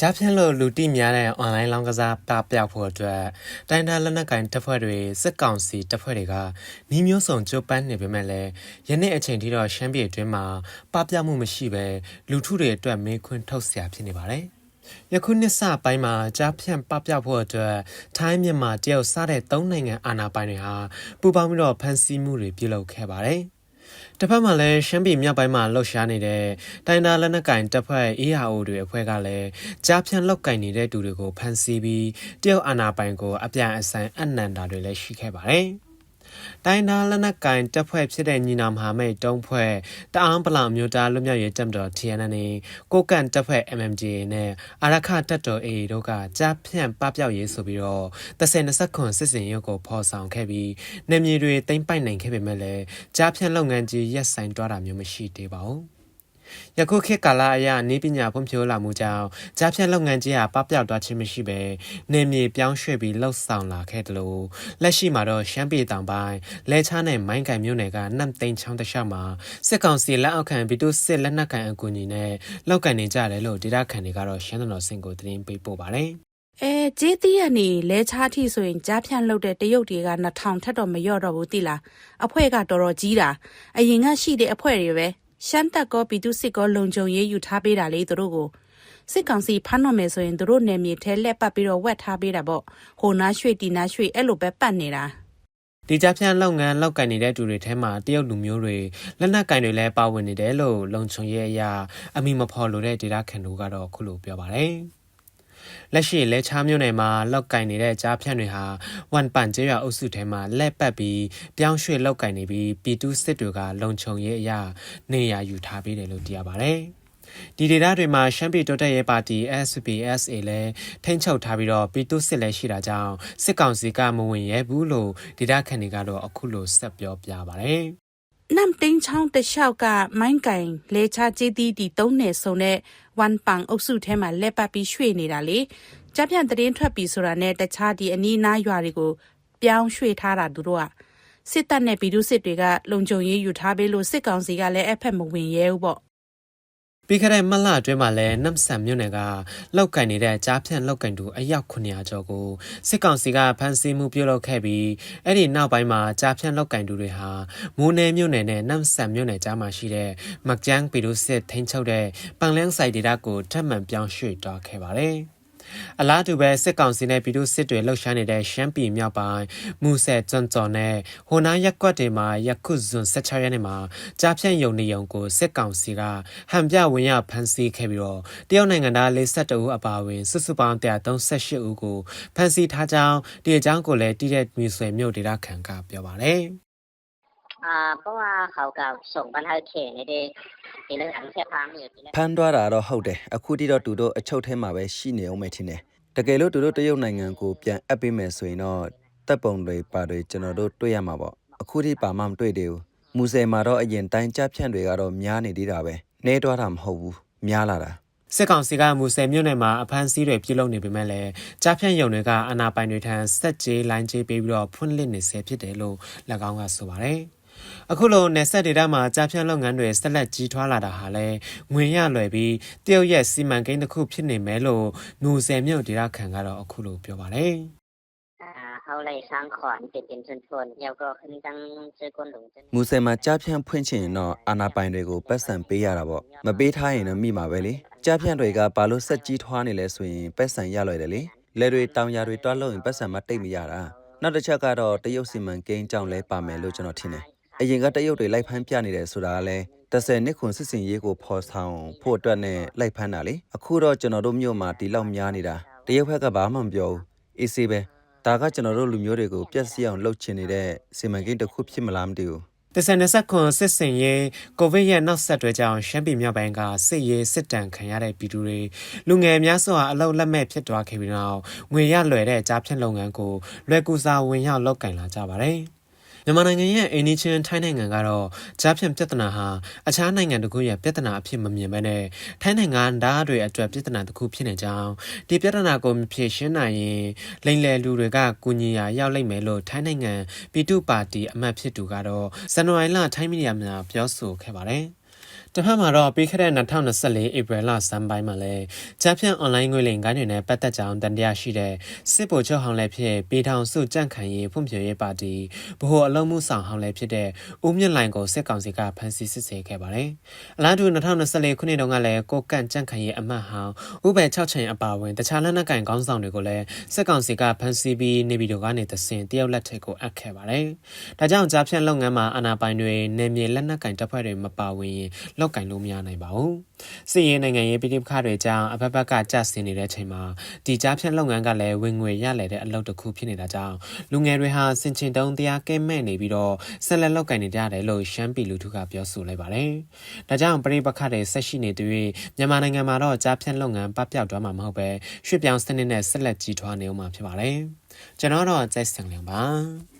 ကြားဖြန့်လို့လူတိများတဲ့အွန်လိုင်းလောင်းကစားပပျောက်ဖို့အတွက်တိုင်းဒါလက်နက်ကင်တပ်ဖွဲ့တွေစစ်ကောင်စီတပ်ဖွဲ့တွေကနှီးမျိုးစုံကြိုးပမ်းနေပေမဲ့လည်းယနေ့အချိန်ထိတော့ရှမ်းပြည်အတွင်းမှာပပျောက်မှုမရှိပဲလူထုတွေအတွက်မေးခွန်းထုတ်စရာဖြစ်နေပါတယ်။ယခုနှစ်စပိုင်းမှာကြားဖြန့်ပပျောက်ဖို့အတွက်ထိုင်းမြန်မာတရုတ်စတဲ့သုံးနိုင်ငံအာဏာပိုင်တွေဟာပူးပေါင်းပြီးတော့ဖမ်းဆီးမှုတွေပြုလုပ်ခဲ့ပါတယ်။ တစ်ဖက်မှာလည်းရှမ်းပြည်မြောက်ပိုင်းမှာလှုပ်ရှားနေတဲ့တိုင်းဒါလက်နက်ကင်တပ်ဖွဲ့ EAO တွေအဖွဲ့ကလည်းကြားဖြန့်လောက်ကင်နေတဲ့သူတွေကိုဖမ်းဆီးပြီးတရုတ်အာဏာပိုင်ကိုအပြန်အဆန်အနန္တာတွေလည်းရှိခဲ့ပါတယ်။ တိုင်းသားလက်နက်ကင်တပ်ဖွဲ့ဖြစ်တဲ့ညီနောင်မဟာမိတ်တုံးဖွဲ့တအာင်းပလောင်မျိုးသားလွတ်မြောက်ရေးတပ်မတော် TNN ကိုကန့်တပ်ဖွဲ့ MMDA နဲ့အာရခတပ်တော် AA တို့ကကြားဖြန့်ပပျောက်ရေးဆိုပြီးတော့30ခွန်စစ်စင်ရုပ်ကိုဖော်ဆောင်ခဲ့ပြီးနေမြေတွေတိမ့်ပိုက်နိုင်ခဲ့ပေမဲ့လည်းကြားဖြန့်လုပ်ငန်းကြီးရက်ဆိုင်တွားတာမျိုးမရှိသေးပါဘူး ယခုခေတ်ကာလအရနေပညာဖွံ့ဖြိုးလာမှုကြောင့်ကြားဖြတ်လုပ်ငန်းကြီးဟာပပျောက်သွားခြင်းမရှိဘဲနေမြေပြောင်းရွှေ့ပြီးလှုပ်ဆောင်လာခဲ့တယ်လို့လက်ရှိမှာတော့ရှမ်းပြည်တောင်ပိုင်းလဲချားနဲ့မိုင်းကန်မြို့နယ်ကနမ်သိန်းချောင်းတခြားမှာစစ်ကောင်စီလက်အောက်ခံဗီတိုစစ်လက်နက်ကန်အကူအညီနဲ့လောက်ကန်နေကြတယ်လို့ဒေတာခန်တွေကတော့ရှမ်းတော်စင်ကိုသတင်းပေးပို့ပါတယ်အဲကျေးသီးရနေလဲချားထီဆိုရင်ကြားဖြန့်လုပ်တဲ့တရုတ်တွေက2000ထက်တော့မလျော့တော့ဘူးတိလားအဖွဲ့ကတော်တော်ကြီးတာအရင်ကရှိတဲ့အဖွဲ့တွေပဲ ရှမ်းတပ်ကောပြည်သူစစ်ကောလုံခြုံရေးယူထားပေးတာလေသူတို့ကိုစစ်ကောင်စီဖမ်းတော့မယ်ဆိုရင်သူတို့နယ်မြေထဲလက်ပတ်ပြီးတော့ဝက်ထားပေးတာပေါ့ဟိုနားရွှေ့တီနားရွှေ့အဲ့လိုပဲပတ်နေတာဒီကြဖြန့်လုပ်ငန်းလောက်ကင်နေတဲ့သူတွေထဲမှာတရုတ်လူမျိုးတွေလက်နက်ကင်တွေလည်းပါဝင်နေတယ်လို့လုံခြုံရေးအရာအမိမဖော်လို့တဲ့ဒေတာခန်တို့ကတော့ခုလိုပြောပါတယ် လက်ရှိလဲချားမြို့နယ်မှာလောက်ကင်နေတဲ့ကြားဖြန့်တွေဟာဝန်ပန်ကျေးရွာအုပ်စုထဲမှာလက်ပတ်ပြီးပြောင်းရွှေ့လောက်ကင်နေပြီးပြည်သူစစ်တွေကလုံခြုံရေးအရာနေရာယူထားပေးတယ်လို့သိရပါတယ်ဒီဒေသတွေမှာရှမ်းပြည်တိုးတက်ရေးပါတီ SPSA လည်းထိန်းချုပ်ထားပြီးတော့ပြည်သူစစ်လည်းရှိတာကြောင့်စစ်ကောင်စီကမဝင်ရဲဘူးလို့ဒေသခံတွေကတော့အခုလိုဆက်ပြောပြပါတယ် နမ်တင်းချောင်းတလျှောက်ကမိုင်းကင်လေချာကျေးတီတီသုံးနယ်ဆုံတဲ့ဝန်ပန်အုပ်စုထဲမှာလက်ပတ်ပြီးရွှေ့နေတာလေကြပြန့်သတင်းထွက်ပြီးဆိုတာနဲ့တခြားဒီအနီးနားရွာတွေကိုပြောင်းရွှေ့ထားတာသူတို့ကစစ်တပ်နဲ့ပြည်သူစစ်တွေကလုံခြုံရေးယူထားပေးလို့စစ်ကောင်စီကလည်းအဖက်မဝင်ရဲဘူးပေါ့ ပြီးခဲ့တဲ့မလအတွင်းမှာလည်းနမ်ဆန်မြို့နယ်ကလောက်ကင်နေတဲ့ကြားဖြန့်လောက်ကင်သူအယောက်900ကျော်ကိုစစ်ကောင်စီကဖမ်းဆီးမှုပြုလုပ်ခဲ့ပြီးအဲ့ဒီနောက်ပိုင်းမှာကြားဖြန့်လောက်ကင်သူတွေဟာမိုးနယ်မြို့နယ်နဲ့နမ်ဆန်မြို့နယ်ကြားမှာရှိတဲ့မက်ဂျန်ပီဒိုစစ်ထိန်းချုပ်တဲ့ပန်လန်းဆိုင်ဒေတာကိုထပ်မံပြောင်းရွှေ့သွားခဲ့ပါတယ်။ အလားတူပဲစစ်ကောင်စီနဲ့ပြည်သူစစ်တွေလှုပ်ရှားနေတဲ့ရှမ်းပြည်မြောက်ပိုင်းမူဆယ်ကျွန်းကျော်နဲ့ဟိုနားရက်ကွက်တွေမှာယခုဇွန်16ရက်နေ့မှာကြားဖြန့်ယုံနေယုံကိုစစ်ကောင်စီကဟန်ပြဝင်ရဖမ်းဆီးခဲ့ပြီးတော့တရုတ်နိုင်ငံသား42ဦးအပါအဝင်စုစုပေါင်း138ဦးကိုဖမ်းဆီးထားကြောင်းဒီအကြောင်းကိုလည်းတည်တဲ့မြူဆွေမြို့ဒေတာခန်ကပြောပါတယ် အာเพราะว่าเขาก็ส่งปัญหาเขตในเดဒီလည်းအဆက်ဖမ်းမြေဒီလည်းဖမ်းသွားတာတော့ဟုတ်တယ်အခုတိတော့သူတို့အချုပ်ထဲမှာပဲရှိနေအောင်မယ်ထင်တယ်တကယ်လို့သူတို့တရုတ်နိုင်ငံကိုပြန်အပ်ပေးမယ်ဆိုရင်တော့တပ်ပုံတွေပါတွေကျွန်တော်တို့တွေ့ရမှာပေါ့အခုထိပါမှမတွေ့သေးဘူးမူဆယ်မှာတော့အရင်တိုင်းကြဖြန့်တွေကတော့များနေသေးတာပဲနေတော့တာမဟုတ်ဘူးများလာတာစစ်ကောင်စီကမူဆယ်မြို့နယ်မှာအဖမ်းဆီးတွေပြုလုပ်နေပေမဲ့လည်းကြားဖြန့်ယုံတွေကအာဏာပိုင်တွေထံစက်ကြေးလိုင်းကြေးပေးပြီးတော့ဖွင့်လှစ်နေဆဲဖြစ်တယ်လို့၎င်းကဆိုပါတယ်။ အခုလိုနယ်ဆက်ဒေတာမှာကြားဖြန့်လုပ်ငန်းတွေဆက်လက်ကြီးထွားလာတာဟာလည်းငွေရလွယ်ပြီးတရုတ်ရဲ့စီမံကိန်းတစ်ခုဖြစ်နေမယ်လို့နူဆယ်မြို့ဒေတာခန်ကတော့အခုလိုပြောပါတယ်เขาเลยสร้างขอนเป็นเป็นชนชนแล้วก็ขึ้นตั้งชื่อคนหลงမူဆယ်မှာကြားဖြန့်ဖွင့်ချင်ရင်တော့အာနာပိုင်တွေကိုပတ်စံပေးရတာပေါ့မပေးထားရင်တော့မိမှာပဲလေကြားဖြန့်တွေကဘာလို့ဆက်ကြီးထွားနေလဲဆိုရင်ပတ်စံရလွယ်တယ်လေလက်တွေတောင်ရတွေတွားလို့ရင်ပတ်စံမတိတ်မရတာနောက်တစ်ချက်ကတော့တရုတ်စီမံကိန်းကြောင့်လဲပါမယ်လို့ကျွန်တော်ထင်တယ် အရင်ကတရုတ်တွေလိုက်ဖမ်းပြနေတယ်ဆိုတာကလည်း30နှစ်ခွန်စစ်စင်ရေးကိုဖော်ဆောင်ဖို့အတွက်နဲ့လိုက်ဖမ်းတာလေအခုတော့ကျွန်တော်တို့မြို့မှာဒီလောက်များနေတာတရုတ်ဘက်ကဘာမှမပြောဘူးအေးဆေးပဲဒါကကျွန်တော်တို့လူမျိုးတွေကိုပြက်စီအောင်လှုပ်ချင်နေတဲ့စီမံကိန်းတစ်ခုဖြစ်မလားမသိဘူးတဆန်20ခွန်စစ်စင်ရေးကိုဗစ်ရဲ့နောက်ဆက်တွဲကြောင့်ရှမ်းပြည်မြောက်ပိုင်းကစစ်ရေးစစ်တမ်းခံရတဲ့ပြည်သူတွေလူငယ်များစွာအလောက်လက်မဲ့ဖြစ်သွားခဲ့ပြီးနောက်ငွေရလွယ်တဲ့ကြားဖြတ်လုပ်ငန်းကိုလွယ်ကူစွာဝင်ရောက်လုပ်ကင်လာကြပါတယ်။ မြန်မာနိုင်ငံရဲ့အိန္ဒိချင်းထိုင်းနိုင်ငံကတော့ကြားဖြန့်ပြဿနာဟာအခြားနိုင်ငံတခုရဲ့ပြဿနာအဖြစ်မမြင်ဘဲနဲ့ထိုင်းနိုင်ငံသားတွေအတွက်ပြဿနာတစ်ခုဖြစ်နေကြောင်းဒီပြဿနာကိုမဖြေရှင်းနိုင်ရင်လိမ်လည်လူတွေကကူညီရာရောက်လိမ့်မယ်လို့ထိုင်းနိုင်ငံပြည်သူ့ပါတီအမတ်ဖြစ်သူကတော့ဇန်နဝါရီလထိုင်းမီဒီယာမှာပြောဆိုခဲ့ပါတယ်။ တဖက်မှာတော့ပြီးခဲ့တဲ့2024ဧပြီလစမ်းပိုင်းမှာလဲကြားဖြန့် online ငွေလိမ်ကိုင်းတွေနဲ့ပတ်သက်ကြောင်းတန်တရားရှိတဲ့စစ်ဗိုလ်ချုပ်ဟောင်းလည်းဖြစ်ပြည်ထောင်စုကြန့်ခိုင်ရေးဖွံ့ဖြိုးရေးပါတီဗဟိုအလုံးမှုဆောင်ဟောင်းလည်းဖြစ်တဲ့ဦးမြင့်လိုင်ကိုစစ်ကောင်စီကဖမ်းဆီးစစ်ဆေးခဲ့ပါတယ်။အလားတူ2024ခုနှစ်တုန်းကလည်းကိုကန့်ကြန့်ခိုင်ရေးအမတ်ဟောင်းဥပယ်6ချိန်အပါအဝင်တခြားလက်နက်ကင်ခေါင်းဆောင်တွေကိုလည်းစစ်ကောင်စီကဖမ်းဆီးပြီးနေပြည်တော်ကနေတဆင်တရုတ်လက်ထက်ကိုအပ်ခဲ့ပါတယ်။ဒါကြောင့်ကြားဖြန့်လုပ်ငန်းမှာအာဏာပိုင်တွေနေမြေလက်နက်ကင်တပ်ဖွဲ့တွေမပါဝင်ရင်လောက်ကင်လို့မရနိုင်ပါဘူး။စစ်ရေးနိုင်ငံရေးပြည်ပခါတွေကြောင့်အဖက်ဖက်ကကြဆင်းနေတဲ့အချိန်မှာဒီကြားဖြန့်လုပ်ငန်းကလည်းဝင်ငွေရလဲတဲ့အလုပ်တစ်ခုဖြစ်နေတာကြောင့်လူငယ်တွေဟာစင်ချင်တုံးတရားကဲမဲ့နေပြီးတော့ဆက်လက်လောက်ကင်နေကြတယ်လို့ရှမ်းပြည်လူထုကပြောဆိုလိုက်ပါတယ်။ဒါကြောင့်ပြည်ပခါတွေဆက်ရှိနေသူတွေမြန်မာနိုင်ငံမှာတော့ကြားဖြန့်လုပ်ငန်းပပျောက်သွားမှာမဟုတ်ပဲရွှေ့ပြောင်းစနစ်နဲ့ဆက်လက်ကြီးထွားနေအောင်မှာဖြစ်ပါတယ်။ကျွန်တော်တော့ကြိုက်စံလျောင်ပါ။